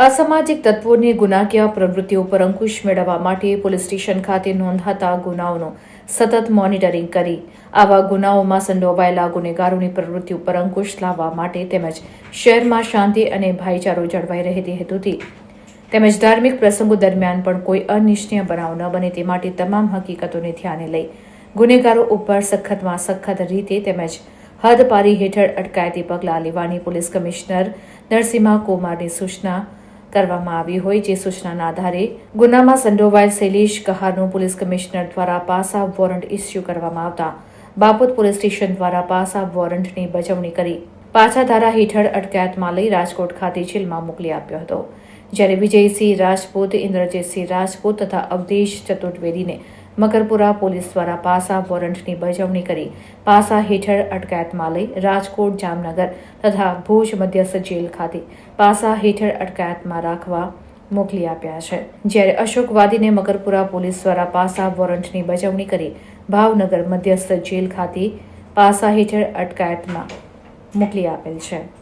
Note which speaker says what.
Speaker 1: અસામાજિક તત્વોની ગુનાકીય પ્રવૃત્તિઓ પર અંકુશ મેળવવા માટે પોલીસ સ્ટેશન ખાતે નોંધાતા ગુનાઓનું સતત મોનિટરિંગ કરી. આવા ગુનાઓમાં સંડોવાયેલા ગુનેગારોની પ્રવૃત્તિ ઉપર અંકુશ લાવવા માટે તેમજ શહેરમાં શાંતિ અને ભાઈચારો જળવાઈ રહે તે હેતુથી તેમજ ધાર્મિક પ્રસંગો દરમિયાન પણ કોઈ અનિચ્છનીય બનાવ ન બને તે માટે તમામ હકીકતોને ધ્યાને લઈ ગુનેગારો ઉપર સખતમાં સખત રીતે તેમજ હદપારી હેઠળ અટકાયતી પગલાં લેવાની પોલીસ કમિશનર નરસિંહા કુમારની સૂચના કરવામાં આવી હોય જે સૂચનાના આધારે ગુનામાં સંડોવાયેલ શૈલેષ કહારનું પોલીસ કમિશનર દ્વારા પાસા વોરંટ ઇસ્યુ કરવામાં આવતા. બાપોદ પોલીસ સ્ટેશન દ્વારા પાસા વોરંટની બજવણી કરી પાછા ધારા હેઠળ અટકાયતમાં લઈ રાજકોટ ખાતે જેલમાં મોકલી આપ્યો હતો. જ્યારે વિજયસિંહ રાજપૂત, ઇન્દ્રજીતસિંહ રાજપૂત તથા અવધેશ ચતુર્વેદીને મકરપુરા પોલીસ દ્વારા પાસા વોરંટની બજવણી કરી. પાસા હેઠળ અટકાયતમાં લઈ રાજકોટ, જામનગર તથા ભુજ મધ્યસ્થ જેલ ખાતે પાસા હેઠળ અટકાયતમાં રાખવા મોકલી આપ્યા છે. જ્યારે અશોક વાદીને મકરપુરા પોલીસ દ્વારા પાસા વોરંટની બજવણી કરી, ભાવનગર મધ્યસ્થ જેલ ખાતે પાસા હેઠળ અટકાયતમાં મોકલી આપેલ છે.